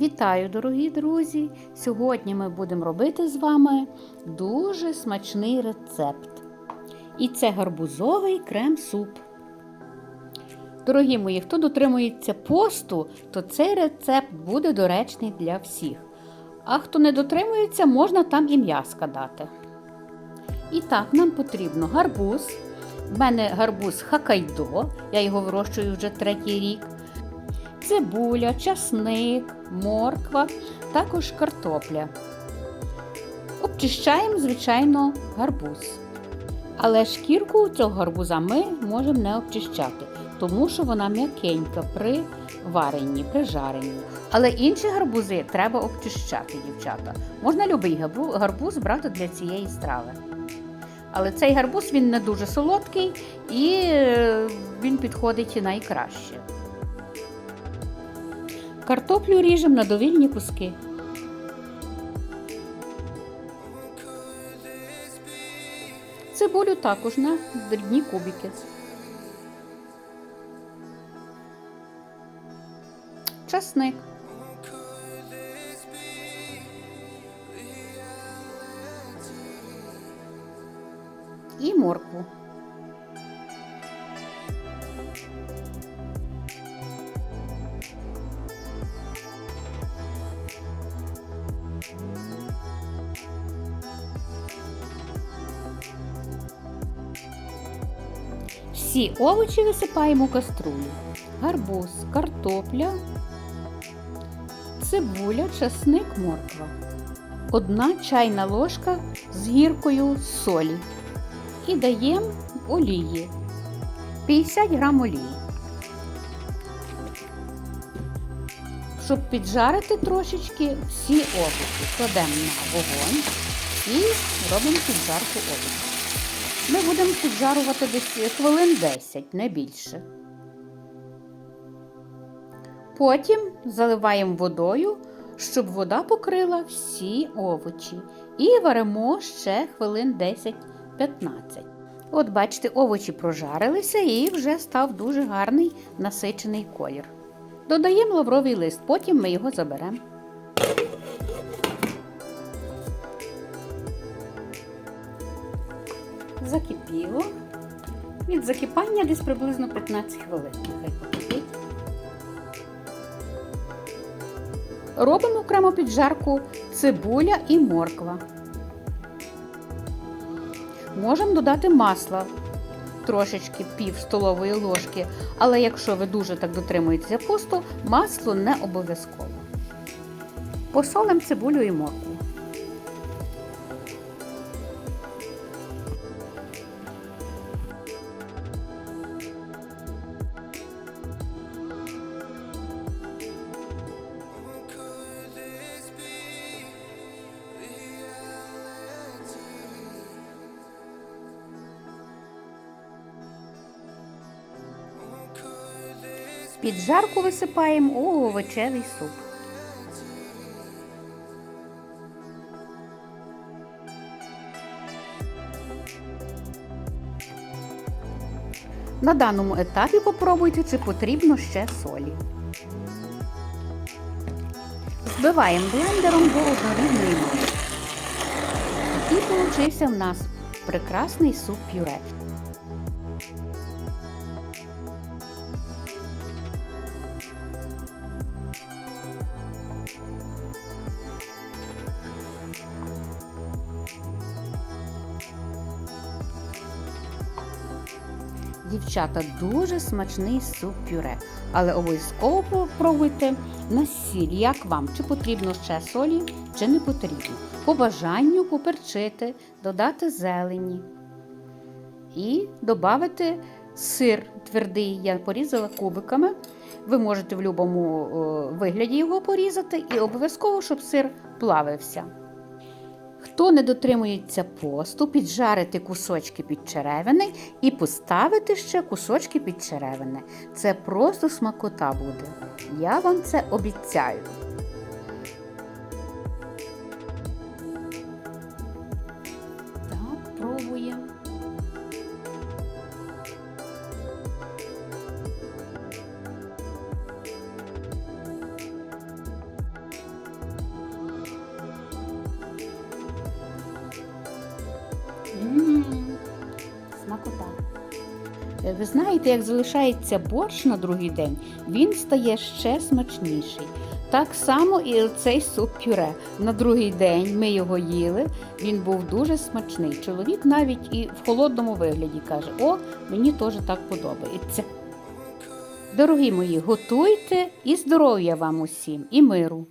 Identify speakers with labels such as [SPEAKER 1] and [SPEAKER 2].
[SPEAKER 1] Вітаю, дорогі друзі! Сьогодні ми будемо робити з вами дуже смачний рецепт. І це гарбузовий крем-суп. Дорогі мої, хто дотримується посту, то цей рецепт буде доречний для всіх. А хто не дотримується, можна там і м'яска дати. І так, нам потрібно гарбуз. У мене гарбуз хакайдо, я його вирощую вже третій рік. Цибуля, часник, морква, також картопля. Обчищаємо, звичайно, гарбуз. Але шкірку цього гарбуза ми можемо не обчищати, тому що вона м'якенька при варенні, при жаренні. Але інші гарбузи треба обчищати, дівчата. Можна любий гарбуз брати для цієї страви. Але цей гарбуз він не дуже солодкий і е, він підходить найкраще. Картоплю ріжемо на довільні куски. Цибулю також на дрібні кубики. Часник. І моркву. Всі овочі висипаємо в каструлю. Гарбуз, картопля, цибуля, часник, морква. Одна чайна ложка з гіркою солі. І даємо олії. 50 грам олії. Щоб піджарити трошечки всі овочі, кладемо на вогонь і робимо піджарку овочів. Ми будемо піджарувати десь хвилин 10, не більше. Потім заливаємо водою, щоб вода покрила всі овочі. І варимо ще хвилин 10-15. От, бачите, овочі прожарилися і вже став дуже гарний насичений колір. Додаємо лавровий лист, потім ми його заберемо. Закипіло. Від закипання десь приблизно 15 хвилин. Робимо окремо піджарку цибуля і морква. Можемо додати масла трошечки пів столової ложки, але якщо ви дуже так дотримуєтеся посту, масло не обов'язково. Посолимо цибулю і моркву. Під жарку висипаємо у овочевий суп. На даному етапі попробуйте, чи потрібно ще солі. Збиваємо блендером до однорідної маси. І получився в нас прекрасний суп-пюре. Дівчата, дуже смачний суп-пюре, але обов'язково попробуйте на сіль, як вам, чи потрібно ще солі, чи не потрібно. По бажанню поперчити, додати зелені і додати сир твердий, я порізала кубиками. Ви можете в будь-якому вигляді його порізати, і обов'язково, щоб сир плавився. Хто не дотримується посту, піджарити кусочки під черевини і поставити ще кусочки під черевини. Це просто смакота буде. Я вам це обіцяю. Ви знаєте, як залишається борщ на другий день, він стає ще смачніший. Так само і цей суп-пюре. На другий день ми його їли, він був дуже смачний. Чоловік навіть і в холодному вигляді каже: О, мені теж так подобається. Дорогі мої, готуйте і здоров'я вам усім, і миру.